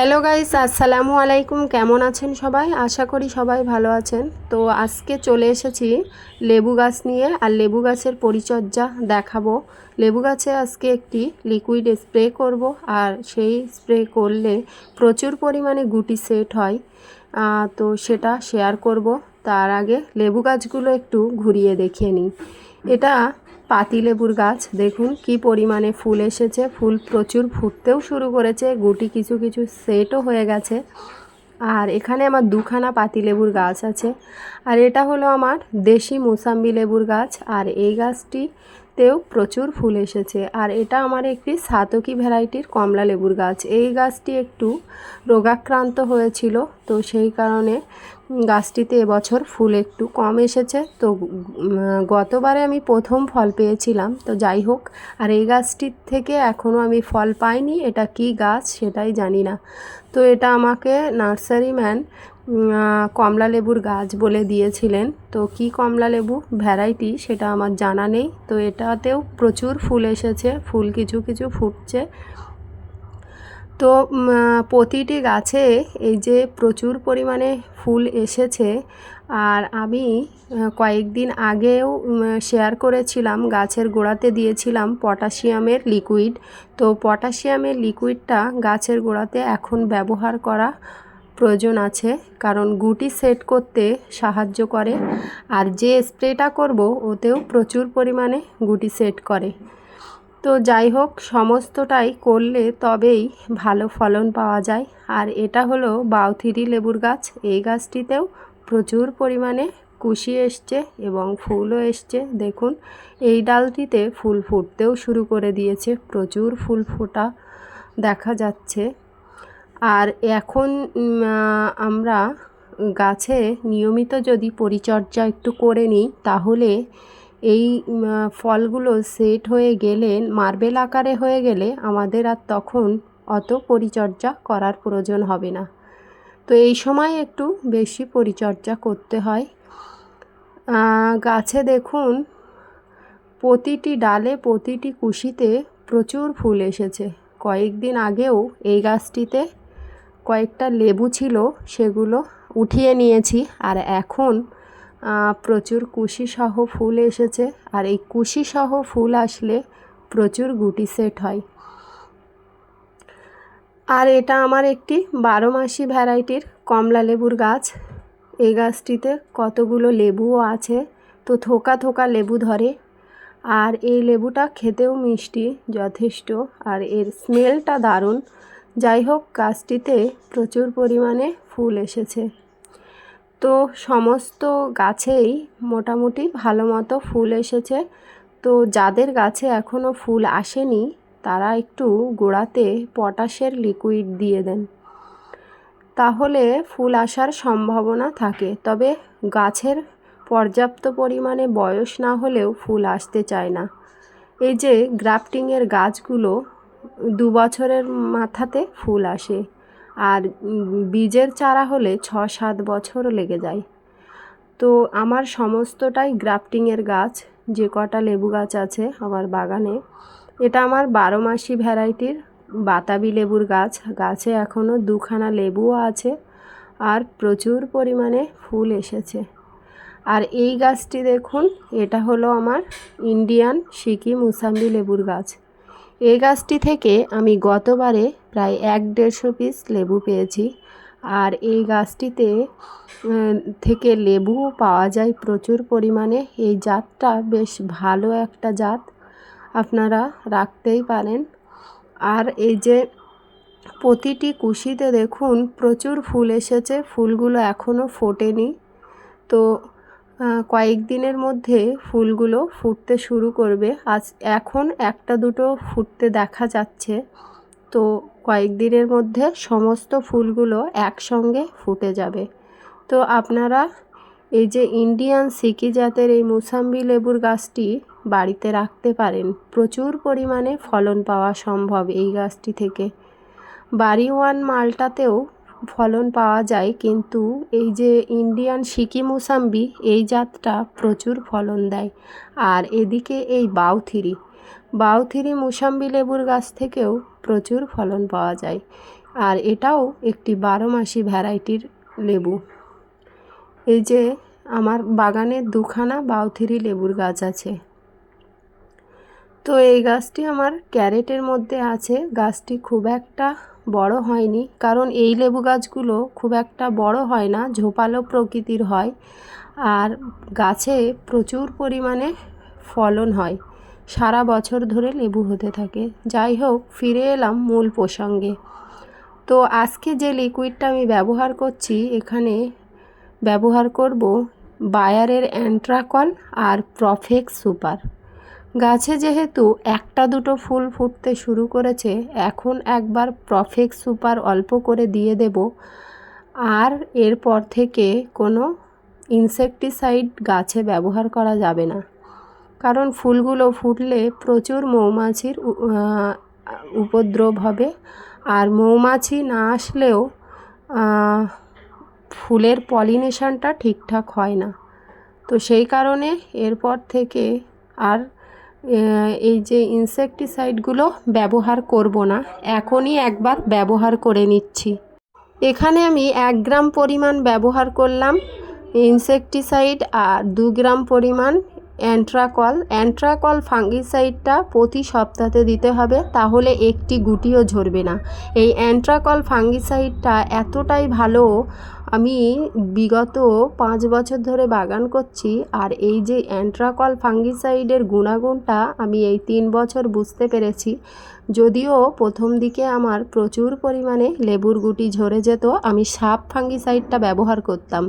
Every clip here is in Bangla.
হ্যালো গাইস, আসসালামু আলাইকুম। কেমন আছেন সবাই? আশা করি সবাই ভালো আছেন। তো আজকে চলে এসেছি লেবু গাছ নিয়ে, আর লেবু গাছের পরিচর্যা দেখাবো। লেবু গাছে আজকে একটি লিকুইড স্প্রে করব, আর সেই স্প্রে করলে প্রচুর পরিমাণে গুটি সেট হয়। তো সেটা শেয়ার করব। তার আগে লেবু গাছগুলো একটু ঘুরিয়ে দেখিয়ে নিই। এটা পাতিলেবুর গাছ। দেখুন কি পরিমাণে ফুল এসেছে। ফুল প্রচুর ফুটতেও শুরু করেছে। গুটি কিছু কিছু সেটও হয়ে গেছে। আর এখানে আমার দুখানা পাতিলেবুর গাছ আছে। আর এটা হলো আমার দেশি মোসাম্বি লেবুর গাছ। আর এই গাছটিতেও প্রচুর ফুল এসেছে। আর এটা আমার একটি সাতকি ভ্যারাইটির কমলা লেবুর গাছ। এই গাছটি একটু রোগাক্রান্ত হয়েছিল, তো সেই কারণে গাছটিতে এবছর ফুল একটু কম এসেছে। তো গতবারে আমি প্রথম ফল পেয়েছিলাম, তো যাই হোক, আর এই গাছটির থেকে এখনও আমি ফল পাইনি। এটা কি গাছ সেটাই জানি না। তো এটা আমাকে নার্সারি ম্যান কমলা লেবুর গাছ বলে দিয়েছিলেন। তো কি কমলা লেবু? ভ্যারাইটি, সেটা আমার জানা নেই। তো এটাতেও প্রচুর ফুল এসেছে। ফুল কিছু কিছু ফুটছে। তো প্রতিটি গাছে এই যে প্রচুর পরিমাণে ফুল এসেছে। আর আমি কয়েকদিন আগেও শেয়ার করেছিলাম, গাছের গোড়াতে দিয়েছিলাম পটাশিয়ামের লিকুইড। তো পটাশিয়ামের লিকুইডটা গাছের গোড়াতে এখন ব্যবহার করা প্রয়োজন আছে, কারণ গুটি সেট করতে সাহায্য করে। আর যে স্প্রেটা করব, ওতেও প্রচুর পরিমাণে গুটি সেট করে। তো যাই হোক, সমস্তটাই করলে তবেই ভালো ফলন পাওয়া যায়। আর এটা হলো বাউথিরি লেবুর গাছ। এই গাছটিতেও প্রচুর পরিমাণে কুশি এসছে এবং ফুলও এসছে। দেখুন, এই ডালটিতে ফুল ফুটতেও শুরু করে দিয়েছে। প্রচুর ফুল ফোটা দেখা যাচ্ছে। আর এখন আমরা গাছে নিয়মিত যদি পরিচর্যা একটু করে নিই, তাহলে এই ফলগুলো সেট হয়ে গেলে, মার্বেল আকারে হয়ে গেলে আমাদের আর তখন অত পরিচর্যা করার প্রয়োজন হবে না। তো এই সময় একটু বেশি পরিচর্যা করতে হয়। গাছে দেখুন, প্রতিটি ডালে প্রতিটি কুশিতে প্রচুর ফুল এসেছে। কয়েকদিন আগেও এই গাছটিতে কয়েকটা লেবু ছিল, সেগুলো উঠিয়ে নিয়েছি। আর এখন প্রচুর কুশিসহ ফুল এসেছে। আর এই কুশিসহ ফুল আসলে প্রচুর গুটি সেট হয়। আর এটা আমার একটি বারো মাসি ভ্যারাইটির কমলা লেবুর গাছ। এই গাছটিতে কতগুলো লেবুও আছে। তো থোকা থোকা লেবু ধরে। আর এই লেবুটা খেতেও মিষ্টি, যথেষ্ট। আর এর স্মেলটা দারুণ। যাই হোক গাছটিতে প্রচুর পরিমাণে ফুল এসেছে। তো সমস্ত গাছেই মোটামুটি ভালো মতো ফুল এসেছে। তো যাদের গাছে এখনও ফুল আসেনি, তারা একটু গোড়াতে পটাশের লিকুইড দিয়ে দেন। তাহলে ফুল আসার সম্ভাবনা থাকে, তবে গাছের পর্যাপ্ত পরিমাণে বয়স না হলেও ফুল আসতে চায় না। এই যে গ্রাফটিংয়ের গাছগুলো দু বছরের মাথাতে ফুল আসে। আর বীজের চারা হলে ছ সাত বছর লেগে যায়। তো আমার সমস্তটাই গ্রাফটিংয়ের গাছ, যে কটা লেবু গাছ আছে আমার বাগানে। এটা আমার বারো মাসি ভ্যারাইটির বাতাবি লেবুর গাছ। গাছে এখনও দুখানা লেবুও আছে আর প্রচুর পরিমাণে ফুল এসেছে। আর এই গাছটি দেখুন, এটা হলো আমার ইন্ডিয়ান সিকি মুসাম্বি লেবুর গাছ। এই গাছটি থেকে আমি গতবারে প্রায় এক দেড়শো পিস লেবু পেয়েছি। আর এই গাছটিতে থেকে লেবুও পাওয়া যায় প্রচুর পরিমাণে। এই জাতটা বেশ ভালো একটা জাত। আপনারা রাখতেই পারেন। আর এই যে প্রতিটি কুশিতে দেখুন প্রচুর ফুল এসেছে। ফুলগুলো এখনও ফোটেনি। তো কয়েকদিনের মধ্যে ফুলগুলো ফুটতে শুরু করবে। আজ এখন একটা দুটো ফুটতে দেখা যাচ্ছে। তো কয়েকদিনের মধ্যে সমস্ত ফুলগুলো একসঙ্গে ফুটে যাবে। তো আপনারা এই যে ইন্ডিয়ান সিকি জাতের এই মুসাম্বি লেবুর গাছটি বাড়িতে রাখতে পারেন। প্রচুর পরিমাণে ফলন পাওয়া সম্ভব এই গাছটি থেকে। বাড়ি ওয়ান মালটাতেও ফলন পাওয়া যায়, কিন্তু এই যে ইন্ডিয়ান সিকি মুসাম্বি, এই জাতটা প্রচুর ফলন দেয়। আর এদিকে এই বাউথিরি বাউথিরি মুসাম্বি লেবুর গাছ থেকেও প্রচুর ফলন পাওয়া যায়। আর এটাও একটি বারো মাসি ভ্যারাইটির লেবু। এই যে আমার বাগানে দুখানা বাউথিরি লেবুর গাছ আছে। তো এই গাছটি আমার ক্যারেটের মধ্যে আছে। গাছটি খুব একটা বড় হয়নি। কারণ এই লেবু গাছগুলো খুব একটা বড় হয় না, ঝোপালো প্রকৃতির হয়। আর গাছে প্রচুর পরিমাণে ফলন হয়। সারা বছর ধরে লেবু হতে থাকে। যাই হোক, ফিরে এলাম মূল প্রসঙ্গে। তো আজকে যে লিকুইডটা আমি ব্যবহার করছি, এখানে ব্যবহার করব বায়ারের অ্যান্ট্রাকল আর প্রফেক্স সুপার। গাছে যেহেতু একটা দুটো ফুল ফুটতে শুরু করেছে, এখন একবার প্রফেক্স সুপার অল্প করে দিয়ে দেব। আর এরপর থেকে কোনো ইনসেকটিসাইড গাছে ব্যবহার করা যাবে না। কারণ ফুলগুলো ফুটলে প্রচুর মৌমাছির উপদ্রব হবে। আর মৌমাছি না আসলেও ফুলের পলিনেশনটা ঠিকঠাক হয় না। তো সেই কারণে এরপর থেকে আর এই যে ইনসেকটিসাইডগুলো ব্যবহার করব না, এখনই একবার ব্যবহার করে নিচ্ছি। এখানে আমি এক গ্রাম পরিমাণ ব্যবহার করলাম ইনসেকটিসাইড আর দু গ্রাম পরিমাণ অ্যান্ট্রাকল অ্যান্ট্রাকল ফাঙ্গিসাইডটা প্রতি সপ্তাহে দিতে হবে, তাহলে একটি গুটিও ঝরবে না। এই অ্যান্ট্রাকল ফাঙ্গিসাইডটা এতটাই ভালো আমি বিগত পাঁচ বছর ধরে বাগান করছি আর এই যে অ্যান্ট্রাকল ফাঙ্গিসাইডের গুণাগুণটা আমি এই তিন বছর বুঝতে পেরেছি। যদিও প্রথম দিকে আমার প্রচুর পরিমাণে লেবুর গুটি ঝরে যেত, আমি সাপ ফাঙ্গিসাইডটা ব্যবহার করতাম।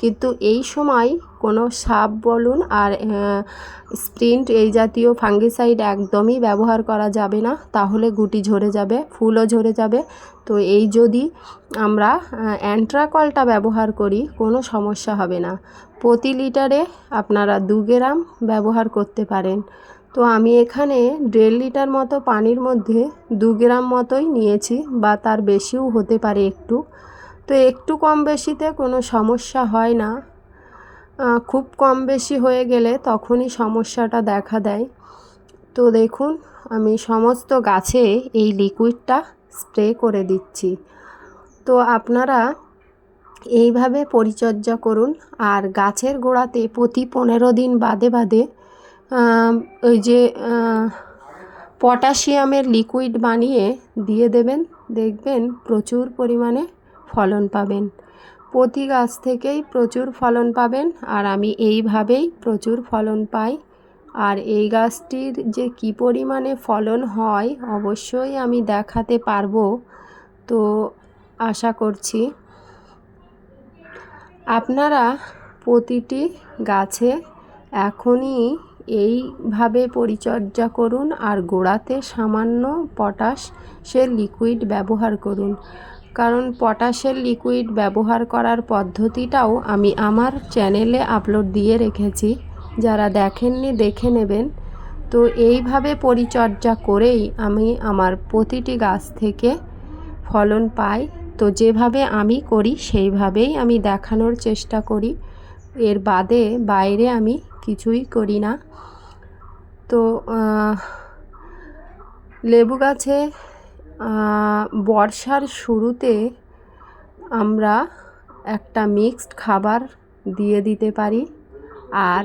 কিন্তু এই সময় কোনো সাপ বলুন আর স্প্রিন্ট এই জাতীয় ফাঙ্গিসাইড একদমই ব্যবহার করা যাবে না, তাহলে গুটি ঝরে যাবে, ফুলও ঝরে যাবে। তো এই যদি আমরা অ্যান্ট্রাকলটা ব্যবহার করি, কোনো সমস্যা হবে না। প্রতি লিটারে আপনারা দু গ্রাম ব্যবহার করতে পারেন। তো আমি এখানে দেড় লিটার মতো পানির মধ্যে দু গ্রাম মতোই নিয়েছি, বা তার বেশিও হতে পারে একটু। তো একটু কম বেশিতে কোনো সমস্যা হয় না। খুব কম বেশি হয়ে গেলে তখনই সমস্যাটা দেখা দেয়। তো দেখুন, আমি সমস্ত গাছে এই লিকুইডটা স্প্রে করে দিচ্ছি। তো আপনারা এইভাবে পরিচর্যা করুন। আর গাছের গোড়াতে প্রতি পনেরো দিন বাদে বাদে ওই যে পটাশিয়ামের লিকুইড বানিয়ে দিয়ে দেবেন। দেখবেন প্রচুর পরিমাণে ফলন পাবেন। প্রতি গাছ থেকেই প্রচুর ফলন পাবেন। আর আমি এইভাবেই প্রচুর ফলন পাই। আর এই গাছটির যে কি পরিমাণে ফলন হয়, অবশ্যই আমি দেখাতে পারব। তো আশা করছি আপনারা প্রতিটি গাছে এখনই এইভাবে পরিচর্যা করুন আর গোড়াতে সামান্য পটাশ সে লিকুইড ব্যবহার করুন। কারণ পটাশের লিকুইড ব্যবহার করার পদ্ধতিটাও আমি আমার চ্যানেলে আপলোড দিয়ে রেখেছি। যারা দেখেননি, দেখে নেবেন। তো এইভাবে পরিচর্যা করেই আমি আমার প্রতিটি গাছ থেকে ফলন পাই। তো যেভাবে আমি করি, সেইভাবেই আমি দেখানোর চেষ্টা করি। এর বাদে বাইরে আমি কিছুই করি না। তো লেবু গাছে বর্ষার শুরুতে আমরা একটা মিক্সড খাবার দিয়ে দিতে পারি। আর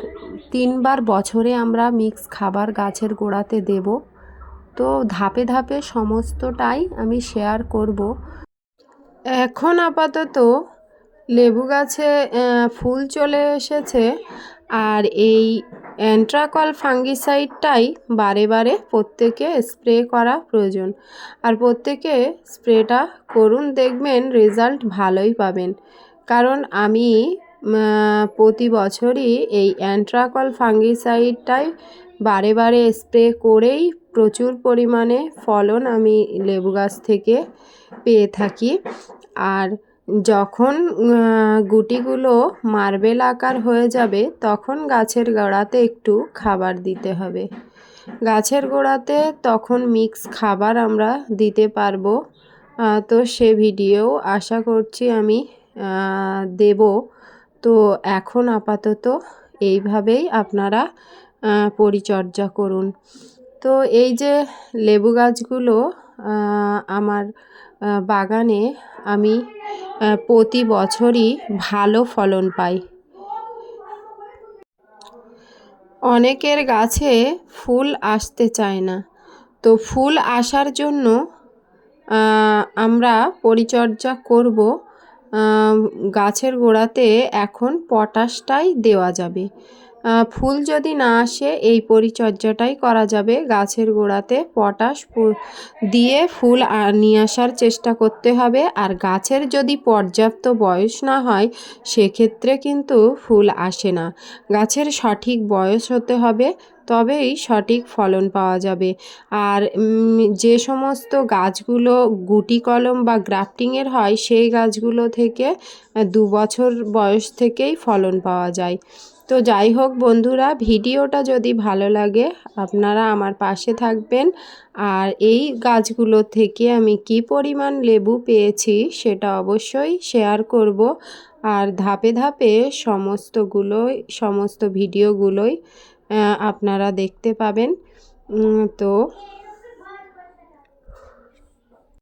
তিনবার বছরে আমরা মিক্স খাবার গাছের গোড়াতে দেব। তো ধাপে ধাপে সমস্তটাই আমি শেয়ার করব। এখন আপাতত লেবু গাছে ফুল চলে এসেছে আর এই অ্যান্ট্রাকল ফাঙ্গিসাইডটাই বারে বারে প্রত্যেকে স্প্রে করা প্রয়োজন। আর প্রত্যেকে স্প্রেটা করুন, দেখবেন রেজাল্ট ভালোই পাবেন। কারণ আমি প্রতি বছরই এই অ্যান্ট্রাকল ফাঙ্গিসাইডটাই বারে বারে স্প্রে করেই প্রচুর পরিমাণে ফলন আমি লেবু গাছ থেকে পেয়ে থাকি। আর যখন গুটিগুলো মার্বেল আকার হয়ে যাবে, তখন গাছের গোড়াতে একটু খাবার দিতে হবে। গাছের গোড়াতে তখন মিক্স খাবার আমরা দিতে পারব। তো সে ভিডিও আশা করছি আমি দেব। তো এখন আপাতত এইভাবেই আপনারা পরিচর্যা করুন। তো এই যে লেবু গাছগুলো আমার বাগানে আমি প্রতি বছরই ভালো ফলন পাই। অনেকের গাছে ফুল আসতে চায় না। তো ফুল আসার জন্য আমরা পরিচর্যা করব গাছের গোড়াতে এখন পটাশটাই দেওয়া যাবে। ফুল যদি না আসে, এই পরিচর্যাটাই করা যাবে। গাছের গোড়াতে পটাশ দিয়ে ফুল নিয়ে আসার চেষ্টা করতে হবে। আর গাছের যদি পর্যাপ্ত বয়স না হয়, সেক্ষেত্রে কিন্তু ফুল আসে না। গাছের সঠিক বয়স হতে হবে তবেই সঠিক ফলন পাওয়া যাবে। আর যে সমস্ত গাছগুলো গুটি কলম বা গ্রাফটিংয়ের হয়, সেই গাছগুলো থেকে দু বছর বয়স থেকেই ফলন পাওয়া যায়। তো যাই হোক বন্ধুরা, ভিডিওটা যদি ভালো লাগে, আপনারা আমার পাশে থাকবেন। আর এই গাছগুলো থেকে আমি কি পরিমাণ লেবু পেয়েছি, সেটা অবশ্যই শেয়ার করব। আর ধাপে ধাপে সমস্তগুলোই, সমস্ত ভিডিওগুলোই আপনারা দেখতে পাবেন। তো